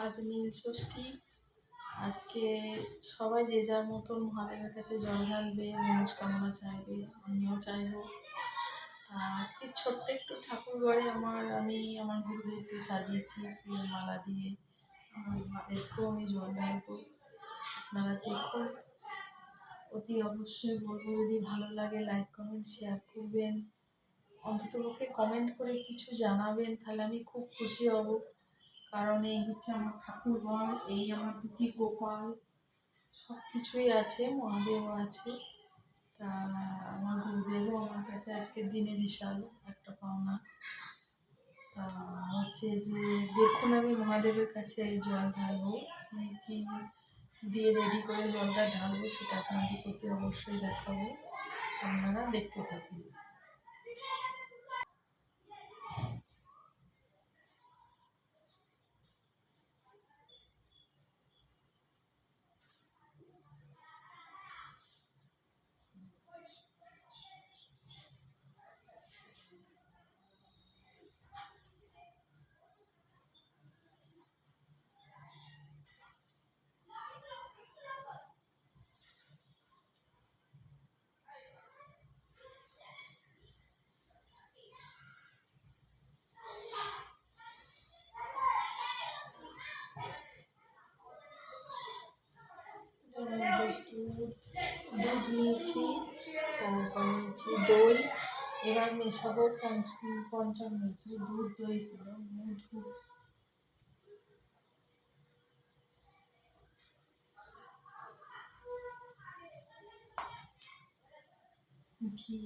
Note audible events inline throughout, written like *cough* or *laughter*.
আজ নীল ষষ্ঠী। আজকে সবাই যে যার মতন মহাদেবের কাছে জল ঢালবে, মনস্কামনা চাইবে, আমিও চাইব। আজকে ছোট্ট একটু ঠাকুর ঘরে আমার, আমি আমার গুরুদেবকে সাজিয়েছি ফুলের মালা দিয়ে। আমার মহাদেবকেও আমি জল ঢালবো। আপনারা দেখুন, অতি অবশ্যই বলব, যদি ভালো লাগে লাইক, কমেন্ট, শেয়ার করবেন। অন্ততপক্ষে কমেন্ট করে কিছু জানাবেন, তাহলে আমি খুব খুশি হব। কারণ এই হচ্ছে আমার ঠাকুরঘর এই আমার দুটি গোপাল সব কিছুই আছে, মহাদেবও আছে। তা আমার গুরুদেবও আমার কাছে আজকের দিনে বিশাল একটা পাওনা। তা হচ্ছে যে, দেখুন আমি মহাদেবের কাছে জল ঢালবো। কি দিয়ে রেডি করে জলটা ঢালবো সেটা আপনাদের প্রতি অবশ্যই দেখাবো। আপনারা দেখতে থাকুন। এবার মেশাবো পঞ্চ পঞ্চামৃত দুধ দই করে মধু ঘি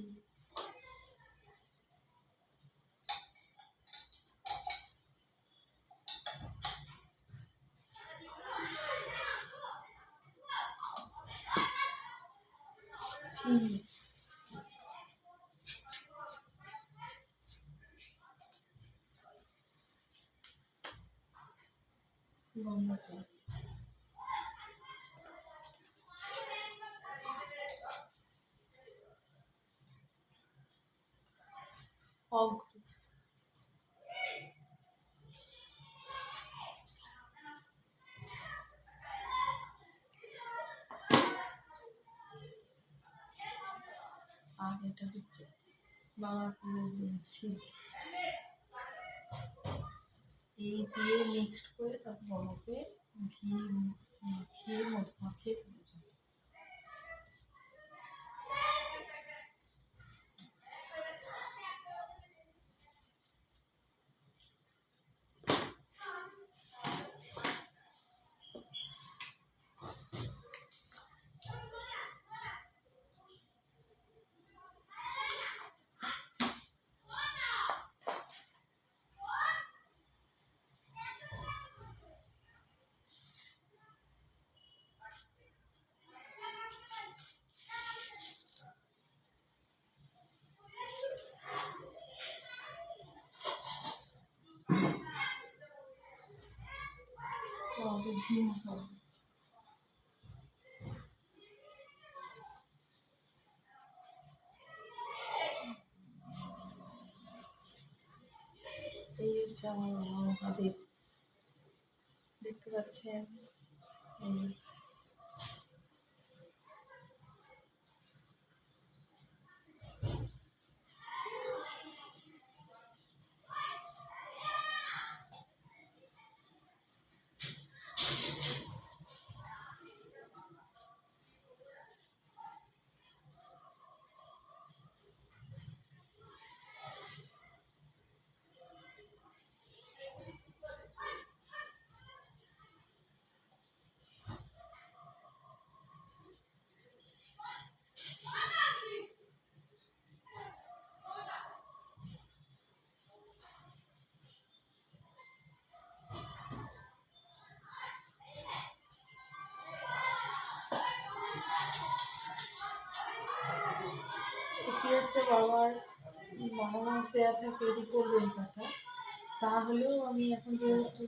গঙ্গা অগ্র। আর এটা হচ্ছে বাবার প্রিয় জিনিস। এই দিয়ে মিক্সড করে তারপর বরফে ঘি ঘি মধু ফেলে যাবে তবে ঘি মাখাবো এই হচ্ছে আমার মহাদেব দেখতে পাচ্ছেন? বাবার বাবা মাছ দেওয়া থাকে এর উপর বেলপাতা তাহলেও আমি এখন যেহেতু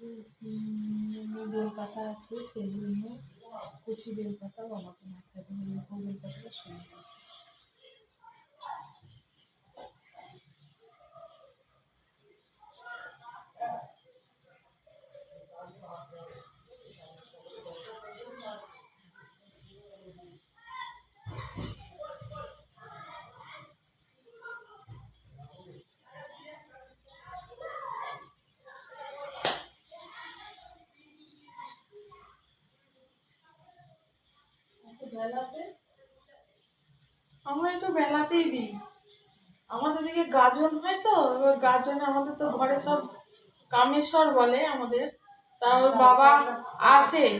বেলপাতা আছে, সেই জন্য কুচি বেলপাতা বাবাকে মাথায় বেলপাতা এর বেলাতে? আমরা একটু বেলাতেই দিই। আমাদের দিকে গাজন হয় তো, এবার গাজনে আমাদের তো ঘরে সব কামেশ্বর বলে আমাদের। তা ওর বাবা আসে।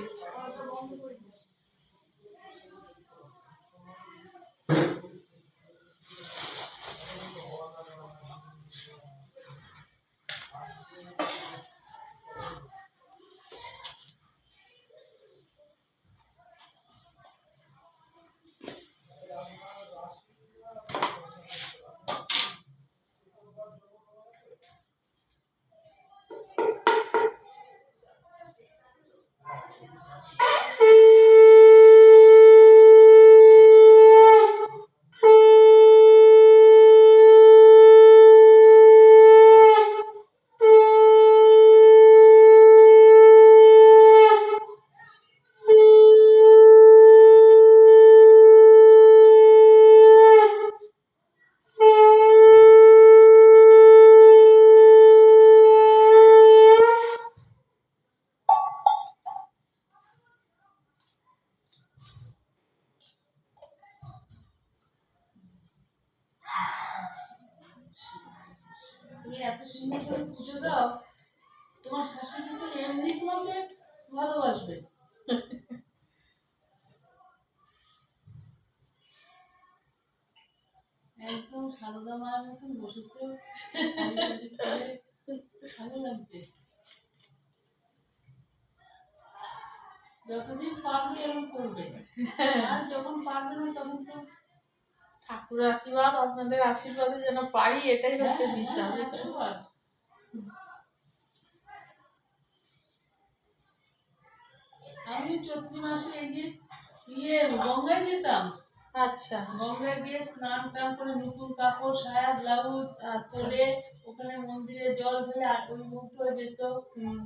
ভালোবাসবে। একদম সারদা মায়ের মতন বসেছে। ভালো লাগছে। যতদিন পারবে এরকম করবে। আর যখন পারবে না, তখন তো ঠাকুর আশীর্বাদ, আপনাদের আশীর্বাদে যেন পারি, এটাই হচ্ছে বিশাল আমি চৈত্রি মাসে এই যে ইয়ে গঙ্গায় যেতাম। আচ্ছা। গঙ্গায় গিয়ে স্নান টান করে নতুন কাপড় সায়া ব্লাউজ আচ্ছা। পরে ওখানে মন্দিরে জল ঢেলে আর ওই মুখো যেত।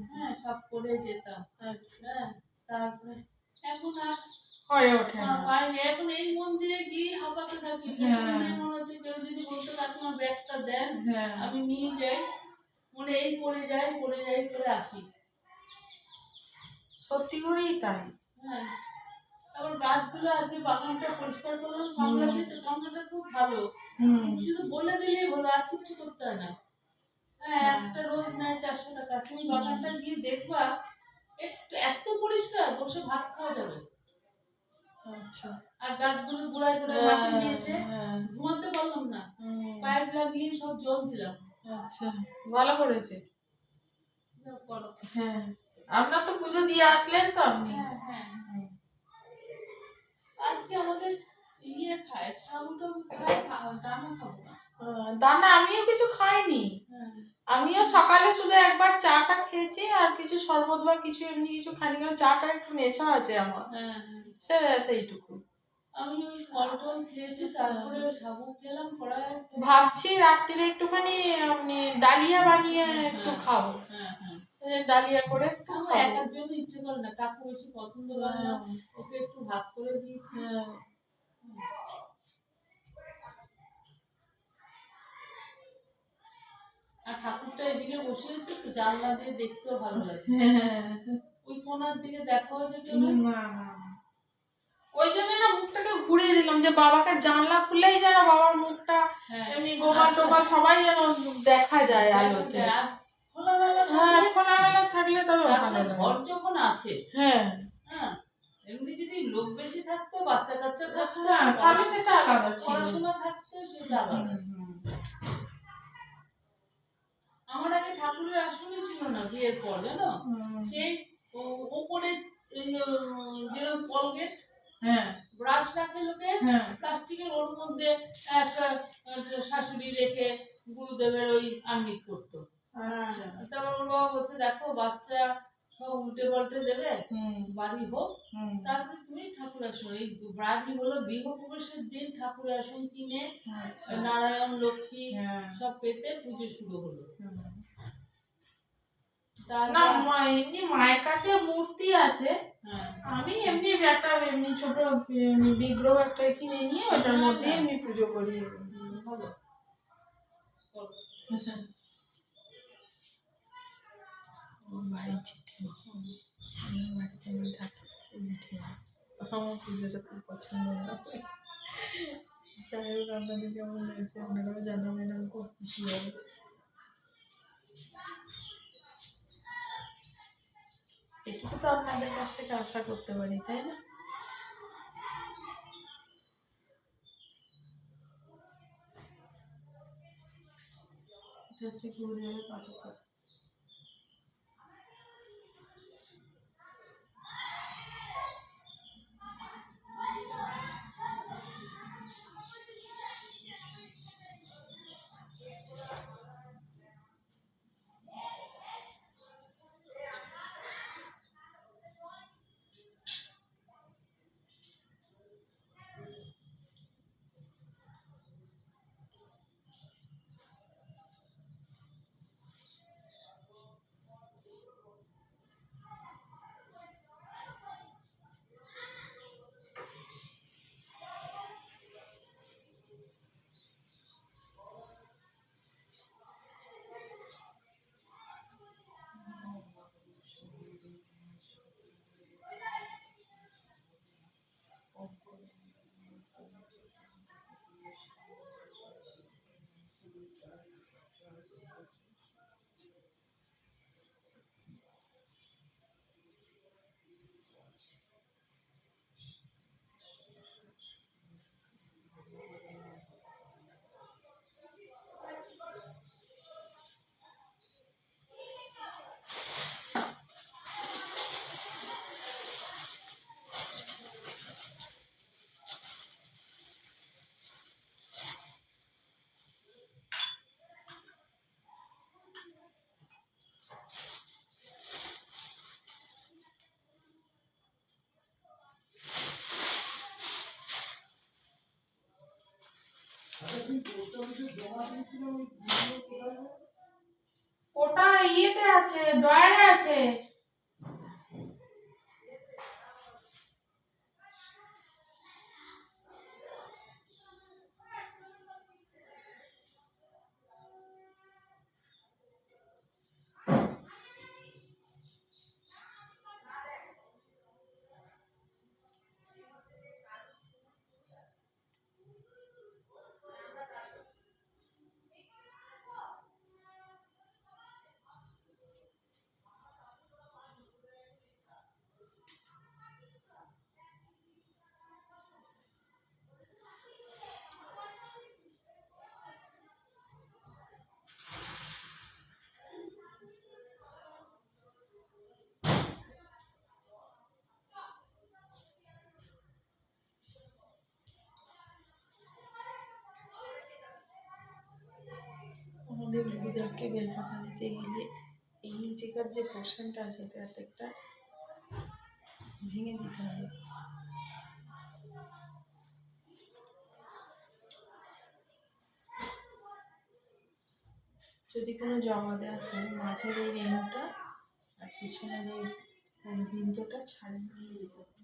হ্যাঁ সব করে যেতাম। আচ্ছা। হ্যাঁ তারপরে এখন আর হয়ে ওঠে না। পারিনি এখন এই মন্দিরে গিয়ে হাঁপাতে থাকি। প্রথম দিন মনে হচ্ছে কেউ যদি বলতে কাকিমা ব্যাগটা দেন আমি নিয়ে যাই। মনে এই পড়ে যাই পড়ে যাই করে আসি। সত্যি করেই তাই। হ্যাঁ। তারপর গাছগুলো আছে বাগানটা পরিষ্কার করলাম খুব ভালো। শুধু বলে দিলেই হলো আর কিচ্ছু করতে হয় না। হ্যাঁ একটা রোজ নেয় চারশো টাকা। তুমি বাগানটা গিয়ে দেখবা একটু এত পরিষ্কার বসে ভাত খাওয়া যাবে। আচ্ছা। আর গাছগুলো গোড়ায় গোড়ায় মাটি দিয়েছে। হ্যাঁ। ঘুমাতে পারলাম না। পাইপ লাগিয়ে সব জল দিলাম। আচ্ছা। ভালো করেছে। হ্যাঁ। আপনার তো পুজো দিয়ে আসলেন তো আপনি। হ্যাঁ হ্যাঁ আজকে আমাদের ইয়ে খায় সাবু টাবু খায় খা- দানা খাব দানা আমিও কিছু খাইনি। হ্যাঁ। আমিও সকালে শুধু একবার চাটা খেয়েছি আর কিছু শরবত বা কিছু এমনি কিছু খাইনি কারণ চাটা একটু নেশা আছে আমার। হ্যাঁ হ্যাঁ। সে সেইটুকু। আমি ওই ফল টল খেয়েছি তারপরে সাবু খেলাম কড়াই ভাবছি রাত্রিরে একটুখানি আপনি ডালিয়া বানিয়ে একটু খাব। হ্যাঁ হ্যাঁ। ডালিয়া করে। খাব একার জন্য ইচ্ছে করে না। কাকু বেশি পছন্দ করে না। ওকে একটু ভাত করে দিয়েছি। হ্যাঁ। আর ঠাকুরটা এদিকে বসে আছে তো জানলা দিয়ে দেখতেও ভালো লাগে। হ্যাঁ। ওই কোনার দিকে দেখাও যেত না। ওই জন্য না মুখটাকে ঘুরিয়ে দিলাম যে বাবাকে জানলা খুললেই যেন বাবার মুখটা হ্যাঁ। এমনি গোপাল টোপাল সবাই যেন দেখা যায় আলোতে। খোলামেলা হ্যাঁ খোলামেলা থাকলে তবে ভালো ঘর যখন আছে হ্যাঁ। হ্যাঁ এমনি যদি লোক বেশি থাকতো বাচ্চা কাচ্চা থাকতো তাহলে সেটা আলাদা ছিল। পড়াশোনা থাকতো সেটা আলাদা। আমার আগে ঠাকুরের আসনই ছিল না বিয়ের পর জানো? সেই ওপরে যেরকম কলগেট হ্যাঁ। ব্রাশ রাখে লোকে হ্যাঁ। প্লাস্টিকের ওর মধ্যে একটা একটা শাশুড়ি রেখে গুরুদেবের ওই আর্নিক করতো। আচ্ছা। তারপর ওর বাবা বলছে দেখো বাচ্চা সব উল্টে পাল্টে দেবে বাড়ি হোক। তারপরে তুমি ঠাকুর আসন এই বাড়ি হলো দিন ঠাকুর আসন কিনে আচ্ছা। নারায়ণ লক্ষ্মী হ্যাঁ। সব পেতে পুজো শুরু হলো। না এমনি মায়ের কাছে মূর্তি আছে। হ্যাঁ। আমি এমনি একটা এমনি ছোট বিগ্রহ একটা কিনে নিয়ে ওটার মধ্যে এমনি পুজো করি। ভালো *laughs* করো। বাড়ির চিঠি বাড়িতে আমি থাকি চিঠি আমার পুজোটা খুব পছন্দ যাই হোক আপনাদের কেমন লাগছে আপনারাও জানাবেন, আমি খুব খুশি হব এটুকু তো আপনাদের কাছ থেকে আশা করতে পারি, তাই না? এটা হচ্ছে ঘুরে છે દોયડા છે. আছে আমাদের রোগীদেরকে দিতে গেলে এই নিচেকার যে পোর্শনটা আছে এটা একটা ভেঙে দিতে হবে। যদি কোনো জমা দেওয়া হয়, মাঝের এই রেণুটা আর পিছনের এই বিন্দুটা ছাড়িয়ে দিতে হবে।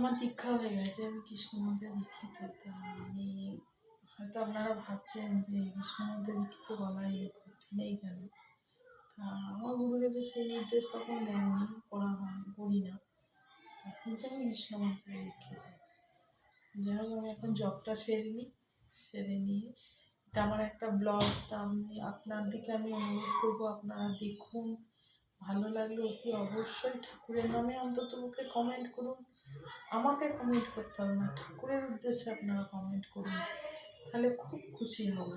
আমার দীক্ষা হয়ে গেছে। আমি কৃষ্ণ মন্ত্রে দীক্ষিত আমি হয়তো আপনারা ভাবছেন যে কৃষ্ণ দীক্ষিত বলাই নেই কেন? তা আমার গুরুদেবের সেই নির্দেশ তখন দেননি পড়া হয় পড়ি না। তখন তো আমি কৃষ্ণ দীক্ষিত। যাই হোক, আমি এখন জবটা সেরে নিই সেরে নিয়ে। এটা আমার একটা ব্লগ, তা আমি আপনার দিকে আমি অনুরোধ করব, আপনারা দেখুন। ভালো লাগলে অতি অবশ্যই ঠাকুরের নামে অন্তত মুখে কমেন্ট করুন। আমাকে কমেন্ট করতে হবে না। ঠাকুরের উদ্দেশ্যে আপনারা কমেন্ট করুন। তাহলে খুব খুশি হব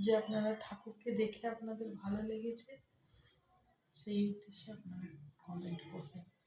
যে আপনারা ঠাকুরকে দেখে আপনাদের ভালো লেগেছে। সেই উদ্দেশ্যে আপনারা কমেন্ট করবেন।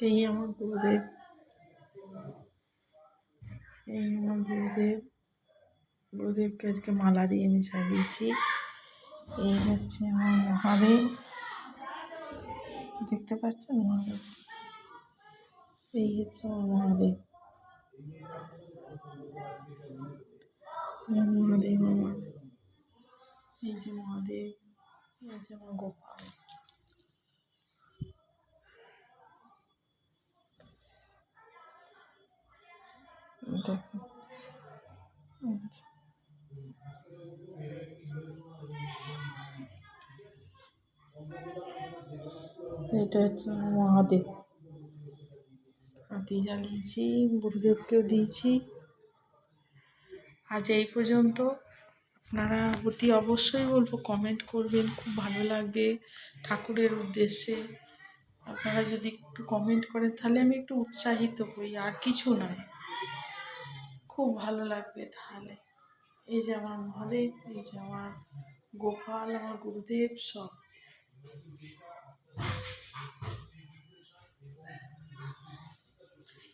এই আমার গুরুদেব। এই আমার গুরুদেব। গুরুদেবকে আজকে মালা দিয়ে আমি সাজিয়েছি। এই হচ্ছে আমার মহাদেব। দেখতে পাচ্ছেন মহাদেব? এই হচ্ছে আমার মহাদেব। মহাদেব আমার এই যে মহাদেব, এই হচ্ছে আমার গোপাল। দেখো। যে। এটা হচ্ছে মহাদেব। হাতি জ্বালিয়েছি, গুরুদেবকেও দিয়েছি। আজ এই পর্যন্ত। আপনারা অতি অবশ্যই বলব কমেন্ট করবেন, খুব ভালো লাগবে ঠাকুরের উদ্দেশ্যে। আপনারা যদি একটু কমেন্ট করেন, তাহলে আমি একটু উৎসাহিত হই আর কিছু নয়। খুব ভালো লাগবে তাহলে। এই যে আমার মহাদেব, এই যে আমার গোপাল, আমার গুরুদেব সব।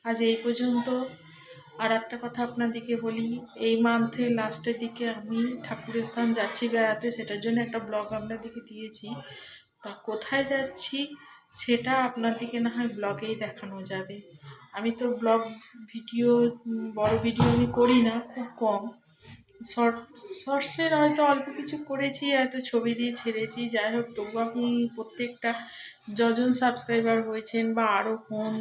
আজ এই পর্যন্ত আর একটা কথা আপনাদেরকে বলি, এই মান্থের লাস্টের দিকে আমি ঠাকুরের স্থান যাচ্ছি বেড়াতে, সেটার জন্য একটা ব্লগ আপনাদেরকে দিয়েছি। তা কোথায় যাচ্ছি, সেটা আপনাদেরকে না হয় ব্লগেই দেখানো যাবে। আমি তো ব্লগ ভিডিও বড় ভিডিও আমি করি না, খুব কম। শর্ট, শর্টসের হয়তো অল্প কিছু করেছি, হয়তো ছবি দিয়ে ছেড়েছি। যাই হোক, তবু আপনি প্রত্যেকটা যজন সাবস্ক্রাইবার হয়েছেন বা আরও হন,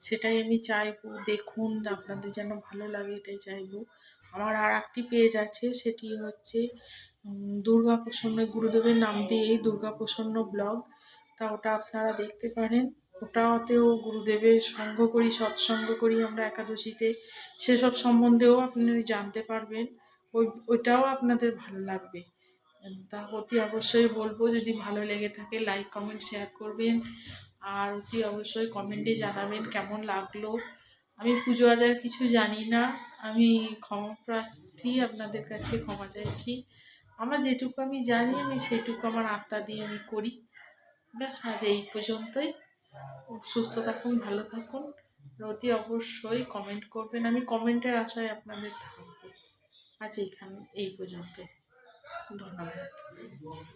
সেটাই আমি চাইব। দেখুন, আপনাদের যেন ভালো লাগে, এটাই চাইব। আমার আর একটি পেজ আছে, সেটি হচ্ছে দুর্গা প্রসন্ন, গুরুদেবের নাম দিয়েই দুর্গা প্রসন্ন ব্লগ। তা ওটা আপনারা দেখতে পারেন। ওটাতেও গুরুদেবের সঙ্গ করি, সৎসঙ্গ করি আমরা একাদশীতে। সেসব সম্বন্ধেও আপনি জানতে পারবেন। ওই, ওইটাও আপনাদের ভালো লাগবে। তা অতি অবশ্যই বলব, যদি ভালো লেগে থাকে লাইক, কমেন্ট, শেয়ার করবেন। আর অতি অবশ্যই কমেন্টে জানাবেন কেমন লাগল। আমি পুজো আজার কিছু জানি না। আমি ক্ষমা প্রার্থী আপনাদের কাছে ক্ষমা চাইছি। আমার যেটুকু আমি জানি, আমি সেটুকু আমার আত্মা দিয়ে আমি করি। ব্যাস, আজ এই পর্যন্তই। সুস্থ থাকুন, ভালো থাকুন। অতি অবশ্যই কমেন্ট করবেন। আমি কমেন্টের আশায় আপনাদের থাকব। আজ এইখানে এই পর্যন্ত ধন্যবাদ।